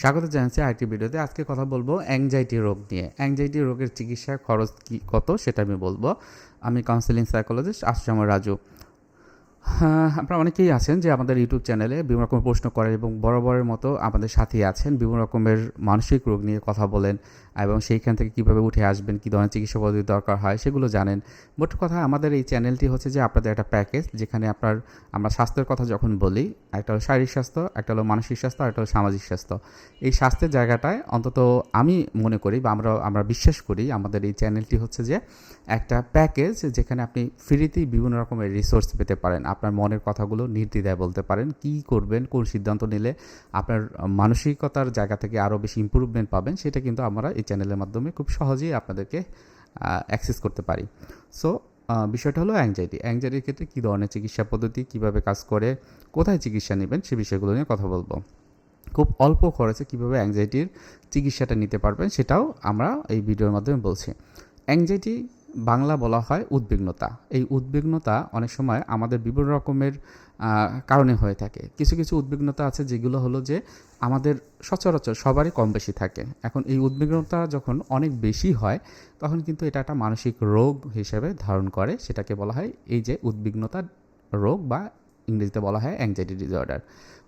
স্বাগত জানাচ্ছি আরেকটি ভিডিওতে। আজকে কথা বলব অ্যাংজাইটি রোগ নিয়ে। অ্যাংজাইটি রোগের চিকিৎসা খরচ কী, কত সেটা আমি বলব। আমি কাউন্সিলিং সাইকোলজিস্ট আশ্রম রাজু। আপনারা অনেকেই আছেন যে আমাদের ইউটিউব চ্যানেলে বিভিন্ন রকমের প্রশ্ন করেন এবং বরাবরের মতো আমাদের সাথেই আছেন, বিভিন্ন রকমের মানসিক রোগ নিয়ে কথা বলেন এবং সেইখান থেকে কীভাবে উঠে আসবেন, কী ধরনের চিকিৎসা পদ্ধতি দরকার হয় সেগুলো জানেন। মোট কথা আমাদের এই চ্যানেলটি হচ্ছে যে আপনাদের একটা প্যাকেজ যেখানে আপনার, আমরা স্বাস্থ্যের কথা যখন বলি, একটা হলো শারীরিক স্বাস্থ্য, একটা হলো মানসিক স্বাস্থ্য, আর একটা হলো সামাজিক স্বাস্থ্য। এই স্বাস্থ্যের জায়গাটায় অন্তত আমি মনে করি বা আমরা আমরা বিশ্বাস করি আমাদের এই চ্যানেলটি হচ্ছে যে একটা প্যাকেজ যেখানে আপনি ফ্রিতেই বিভিন্ন রকমের রিসোর্স পেতে পারেন। আপনার মনের কথাগুলো নির্দ্বিধায় বলতে পারেন। কি করবেন, কোন সিদ্ধান্ত নিলে আপনার মানসিকতার জায়গা থেকে আরও বেশি ইম্প্রুভমেন্ট পাবেন, সেটা কিন্তু আমরা এই চ্যানেলের মাধ্যমে খুব সহজেই আপনাদেরকে অ্যাক্সেস করতে পারি। সো বিষয়টা হলো অ্যাংজাইটি অ্যাংজাইটির ক্ষেত্রে কী ধরনের চিকিৎসা পদ্ধতি, কীভাবে কাজ করে, কোথায় চিকিৎসা নেবেন, সে বিষয়গুলো নিয়ে কথা বলব। খুব অল্প খরচে কীভাবে অ্যাংজাইটির চিকিৎসাটা নিতে পারবেন, সেটাও আমরা এই ভিডিওর মাধ্যমে বলছি। অ্যাংজাইটি বাংলা বলা হয় উদ্বিগ্নতা। এই উদ্বিগ্নতা অনেক সময় আমাদের বিভিন্ন রকমের কারণে হয়ে থাকে। কিছু কিছু উদ্বিগ্নতা আছে যেগুলো হলো যে আমাদের সচরাচর সবারই কম বেশি থাকে। এখন এই উদ্বিগ্নতা যখন অনেক বেশি হয়, তখন কিন্তু এটা একটা মানসিক রোগ হিসেবে ধারণ করে। সেটাকে বলা হয় এই যে উদ্বিগ্নতা রোগ বা ইংরেজিতে বলা হয় অ্যাংজাইটি ডিসঅর্ডার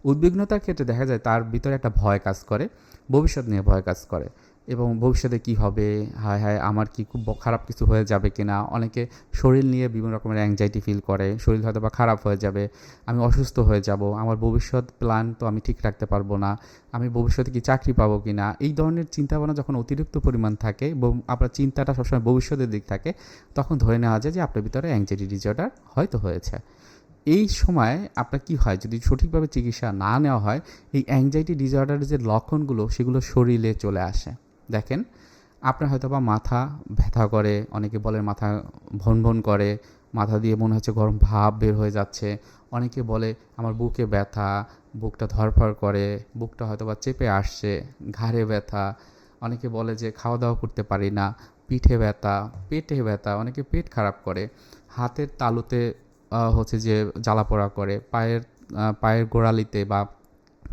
উদ্বিগ্নতার ক্ষেত্রে দেখা যায় তার ভিতরে একটা ভয় কাজ করে, ভবিষ্যৎ নিয়ে ভয় কাজ করে। এবং ভবিষ্যতে কি হবে? হায় হায়, আমার কি খুব খারাপ কিছু হয়ে যাবে কি না অনেকে শরীর নিয়ে বিভিন্ন রকমের অ্যাংজাইটি ফিল করে। শরীর হয়তো বা খারাপ হয়ে যাবে। আমি অসুস্থ হয়ে যাব। আমার ভবিষ্যৎ প্ল্যান তো আমি ঠিক রাখতে পারব না। আমি ভবিষ্যতে কি চাকরি পাবো কি না এই ধরনের চিন্তাভাবনা যখন অতিরিক্ত পরিমাণ থাকে এবং আপনার চিন্তাটা সবসময় ভবিষ্যতের দিক থাকে, তখন ধরে নেওয়া যায় যে আপনার ভিতরে অ্যাংজাইটি ডিসঅর্ডার হয়তো হয়েছে। এই সময় আপনার কি হয়? যদি সঠিকভাবে চিকিৎসা না নেওয়া হয়, এই অ্যাংজাইটি ডিসঅর্ডারের যে লক্ষণগুলো, সেগুলো শরীরে চলে আসে। দেখেন, আপনার হয়তো বা মাথা ব্যথা করে, অনেকে বলে মাথা ভন ভন করে, মাথা দিয়ে মনে হচ্ছে গরম ভাব বের হয়ে যাচ্ছে, অনেকে বলে আমার বুকে ব্যথা, বুকটা ধরফর করে, বুকটা হয়তো বা চেপে আসছে, ঘাড়ে ব্যথা, অনেকে বলে যে খাওয়া দাওয়া করতে পারি না, পিঠে ব্যথা, পেটে ব্যথা, অনেকে পেট খারাপ করে, হাতের তালুতে হচ্ছে যে জ্বালা জ্বালাপোড়া করে, পায়ের পায়ের গোড়ালিতে বা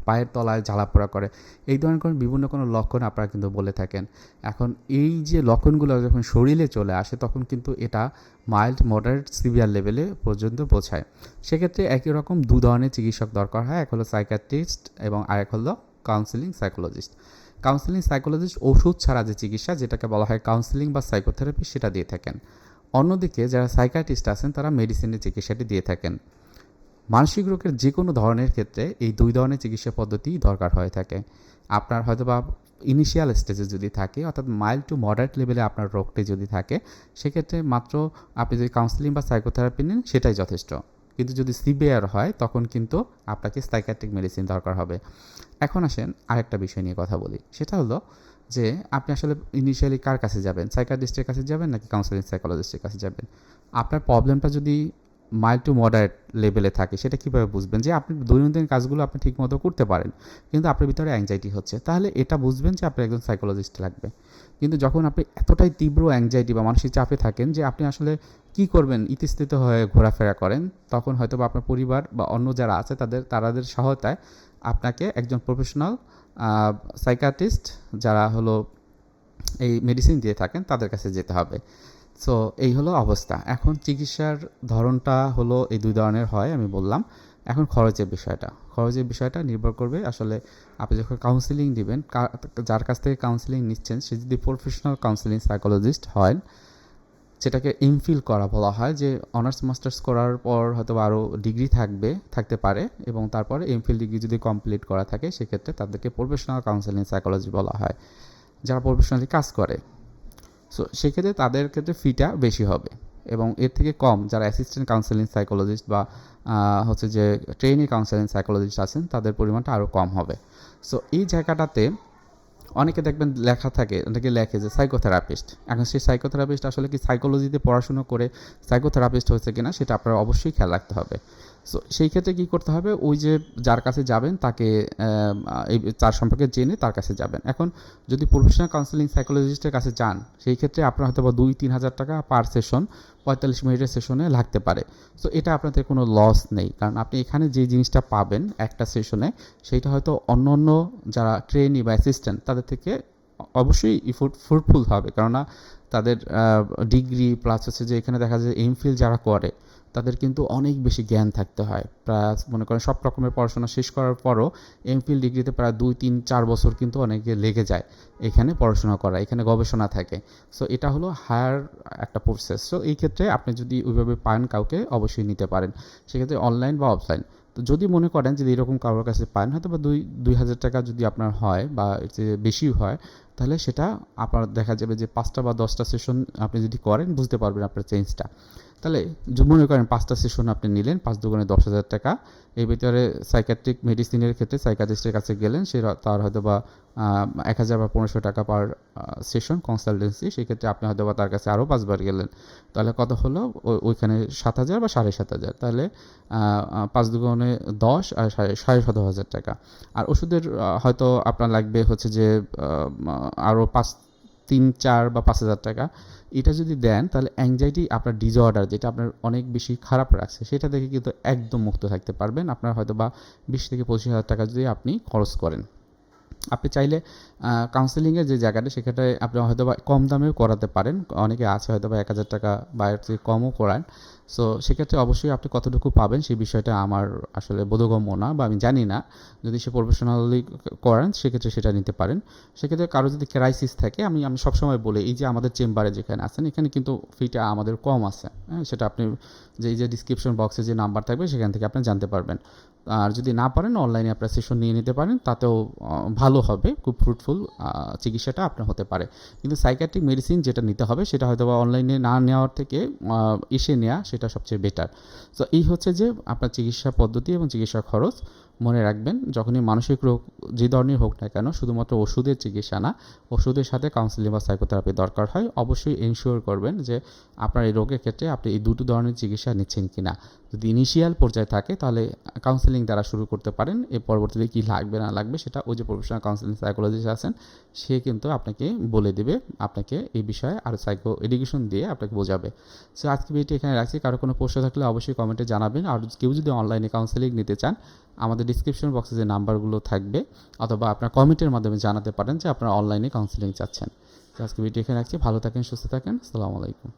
পায়ের তলায় ঝালা জ্বালাপোড়া করে। এই ধরনের কোনো বিভিন্ন কোনো লক্ষণ আপনারা কিন্তু বলে থাকেন। এখন এই যে লক্ষণগুলো যখন শরীরে চলে আসে, তখন কিন্তু এটা মাইল্ড মডারেট সিভিয়ার লেভেলে পর্যন্ত পৌঁছায়। সেক্ষেত্রে একই রকম দু ধরনের চিকিৎসক দরকার হয়। এক হলো সাইকাট্রিস্ট এবং আরেক হলো কাউন্সিলিং সাইকোলজিস্ট কাউন্সিলিং সাইকোলজিস্ট ওষুধ ছাড়া যে চিকিৎসা, যেটাকে বলা হয় কাউন্সিলিং বা সাইকোথেরাপি সেটা দিয়ে থাকেন। অন্যদিকে যারা সাইকাট্রিস্ট আছেন, তারা মেডিসিনের চিকিৎসাটি দিয়ে থাকেন। মানসিক রোগের যে কোনো ধরনের ক্ষেত্রে এই দুই ধরনের চিকিৎসা পদ্ধতি দরকার হয়ে থাকে। আপনার হয়তো বা ইনিশিয়াল স্টেজে যদি থাকে, অর্থাৎ মাইল্ড টু মডারেট লেভেলে আপনার রোগটি যদি থাকে, সেক্ষেত্রে মাত্র আপনি যদি কাউন্সিলিং বা সাইকোথেরাপি নেন, সেটাই যথেষ্ট। কিন্তু যদি সিভিয়ার হয়, তখন কিন্তু আপনাকে সাইকাট্রিক মেডিসিন দরকার হবে। এখন আসেন আরেকটা বিষয় নিয়ে কথা বলি। সেটা হলো যে, আপনি আসলে ইনিশিয়ালি কার কাছে যাবেন? সাইকাটিস্টের কাছে যাবেন নাকি কাউন্সিলিং সাইকোলজিস্টের কাছে যাবেন? আপনার প্রবলেমটা যদি মাইল্ড টু মডারেট লেভেলে থাকে, সেটা কীভাবে বুঝবেন? যে আপনি দৈনন্দিন কাজগুলো আপনি ঠিকমতো করতে পারেন, কিন্তু আপনার ভিতরে অ্যাংজাইটি হচ্ছে। তাহলে এটা বুঝবেন যে আপনার একজন সাইকোলজিস্ট লাগবে। কিন্তু যখন আপনি এতটাই তীব্র অ্যাংজাইটি বা মানসিক চাপে থাকেন যে আপনি আসলে কি করবেন, ইতিস্থিত হয়ে ঘোরাফেরা করেন, তখন হয়তো বা আপনার পরিবার বা অন্য যারা আছে তাদের, তারাদের সহায়তায় আপনাকে একজন প্রফেশনাল সাইকাটিস্ট যারা হলো এই মেডিসিন দিয়ে থাকেন, তাদের কাছে যেতে হবে। সো এই হলো অবস্থা। এখন চিকিৎসার ধরনটা হলো এই দুই ধরনের হয়, আমি বললাম। এখন খরচের বিষয়টা। খরচের বিষয়টা নির্ভর করবে আসলে আপনি যখন কাউন্সিলিং দিবেন যার কাছ থেকে কাউন্সিলিং নিচ্ছেন, সে যদি প্রফেশনাল কাউন্সিলিং সাইকোলজিস্ট হয় সেটাকে এমফিল করা বলা হয় যে অনার্স মাস্টার্স করার পর হয়তো আরও ডিগ্রি থাকবে, থাকতে পারে এবং তারপরে এমফিল ডিগ্রি যদি কমপ্লিট করা থাকে, সেক্ষেত্রে তাদেরকে প্রফেশনাল কাউন্সিলিং সাইকোলজি বলা হয়। যারা প্রফেশনালি কাজ করে। সো সেক্ষেত্রে তাদের ক্ষেত্রে ফিটা বেশি হবে। এবং এর থেকে কম, যারা অ্যাসিস্ট্যান্ট কাউন্সেলিং সাইকোলজিস্ট বা হচ্ছে যে ট্রেনি কাউন্সেলিং সাইকোলজিস্ট আছেন, তাদের পরিমাণটা আরও কম হবে। সো এই জায়গাটাতে অনেকে দেখবেন লেখা থাকে, অনেকে লেখে যে সাইকোথেরাপিস্ট এখন সেই সাইকোথেরাপিস্ট আসলে কি সাইকোলজিতে পড়াশুনো করে সাইকোথেরাপিস্ট হয়েছে কিনা, সেটা আপনার অবশ্যই খেয়াল রাখতে হবে। সো সেই ক্ষেত্রে কী করতে হবে? ওই যে যার কাছে যাবেন, তাকে এই তার সম্পর্কে জেনে তার কাছে যাবেন। এখন যদি প্রফেশনাল কাউন্সিলিং সাইকোলজিস্টের কাছে যান, সেই ক্ষেত্রে আপনার হয়তো বা দুই, তিন হাজার টাকা পার সেশন পঁয়তাল্লিশ মিনিটের সেশনে লাগতে পারে। সো এটা আপনাদের কোনো লস নেই। কারণ আপনি এখানে যে জিনিসটা পাবেন একটা সেশনে সেইটা হয়তো অন্য অন্য যারা ট্রেনি বা অ্যাসিস্ট্যান্ট তাদের থেকে অবশ্যই ফ্রুটফুল হবে। কেননা তাদের ডিগ্রি প্লাস হচ্ছে যে এখানে দেখা যায় এমফিল যারা করে, তাদের কিন্তু অনেক বেশি জ্ঞান থাকতে হয়। প্রায় মনে করেন সব রকমের পড়াশোনা শেষ করার পরও এমফিল ডিগ্রিতে প্রায় দুই, তিন, চার বছর কিন্তু অনেকে লেগে যায় এখানে পড়াশোনা করা, এখানে গবেষণা থাকে। সো এটা হলো হায়ার একটা প্রসেস সো এই ক্ষেত্রে আপনি যদি ওইভাবে পান কাউকে, অবশ্যই নিতে পারেন। সেক্ষেত্রে অনলাইন বা অফলাইন তো যদি মনে করেন যে এরকম কারোর কাছে পান হয়তো বা দুই দুই হাজার টাকা যদি আপনার হয় বা এর বেশি হয় তাহলে সেটা আপনার দেখা যাবে যে পাঁচটা বা দশটা সেশন আপনি যদি করেন, বুঝতে পারবেন আপনার চেঞ্জটা তাহলে মনে করেন পাঁচটা সেশন আপনি নিলেন, পাঁচ দোকানে দশ হাজার টাকা, এর ভিতরে সাইকাট্রিক মেডিসিনের ক্ষেত্রে সাইকাট্রিস্টের কাছে গেলেন, সে তার হয়তো বা এক হাজার বা পনেরোশো টাকা পার সেশন কনসালটেন্সি সেক্ষেত্রে আপনি হয়তো বা তার কাছে আরও পাঁচবার গেলেন। তাহলে কত হলো? ওইখানে সাত হাজার বা সাড়ে সাত হাজার। তাহলে পাঁচ দুগুণে দশ আর সাড়ে সাড়ে সতেরো হাজার টাকা। আর ওষুধের হয়তো আপনার লাগবে হচ্ছে যে আরও পাঁচ তিন চার বা পাঁচ হাজার টাকা, এটা যদি দেন তাহলে অ্যাংজাইটি আপনার ডিজঅর্ডার যেটা আপনার অনেক বেশি খারাপ রাখছে, সেটা থেকে কিন্তু একদম মুক্ত থাকতে পারবেন। আপনার হয়তো বা বিশ থেকে পঁচিশ হাজার টাকা যদি আপনি খরচ করেন। আপনি চাইলে কাউন্সেলিংয়ের যে জায়গাটা সেখানে আপনি হয়তো বা কম দামেও করাতে পারেন। অনেকে আছে হয়তো বা এক হাজার টাকা বা এর কমও করান। সো সেক্ষেত্রে অবশ্যই আপনি কতটুকু পাবেন সেই বিষয়টা আমার আসলে বোধগম্য না বা আমি জানি না। যদি সে প্রফেশনালি করেন, সেক্ষেত্রে সেটা নিতে পারেন। সেক্ষেত্রে কারও যদি ক্রাইসিস থাকে, আমি আমি সবসময় বলি, এই যে আমাদের চেম্বারে যেখানে আছেন, এখানে কিন্তু ফিটা আমাদের কম আছে। হ্যাঁ সেটা আপনি যে, এই যে ডিসক্রিপশন বক্সে যে নাম্বার থাকবে, সেখান থেকে আপনি জানতে পারবেন। আর যদি না পারেন অনলাইনে আপনার সেশন নিয়ে নিতে পারেন, তাতেও ভালো হবে, খুব ফ্রুটফুল চিকিৎসাটা আপনার হতে পারে। কিন্তু সাইকাট্রিক মেডিসিন যেটা নিতে হবে, সেটা হয়তো বা অনলাইনে না নেওয়ার থেকে এসে নেওয়া সেটা সবচেয়ে বেটার তো এই হচ্ছে যে আপনার চিকিৎসা পদ্ধতি এবং চিকিৎসা খরচ। মনে রাখবেন, যখনই মানসিক রোগ যে ধরনের হোক না কেন, শুধুমাত্র ওষুধের চিকিৎসা না, ওষুধের সাথে কাউন্সিলিং বা সাইকোথেরাপি দরকার হয়। অবশ্যই এনশিওর করবেন যে আপনার এই রোগের ক্ষেত্রে আপনি এই দুটো ধরনের চিকিৎসা নিচ্ছেন কি না যদি ইনিশিয়াল পর্যায়ে থাকে, তাহলে কাউন্সেলিং দ্বারা শুরু করতে পারেন। এর পরবর্তীতে কী লাগবে, না লাগবে, সেটা ওই যে প্রফেশনাল কাউন্সিলিং সাইকোলজিস্ট আছেন, সে কিন্তু আপনাকে বলে দেবে, আপনাকে এই বিষয়ে আরও সাইকো এডুকেশন দিয়ে আপনাকে বোঝাবে। সো আজকে ভিডিওটি এখানে রাখছি। কারও কোনো প্রশ্ন থাকলে অবশ্যই কমেন্টে জানাবেন। আর কেউ যদি অনলাইনে কাউন্সেলিং নিতে চান, আমাদের ডিসক্রিপশন বক্সে যে নাম্বারগুলো থাকবে, অথবা আপনার কমেন্টের মাধ্যমে জানাতে পারেন যে আপনারা অনলাইনে কাউন্সেলিং চাচ্ছেন। আজকে ভিডিও এখানে রাখছি। ভালো থাকেন, সুস্থ থাকেন। আসসালামু আলাইকুম।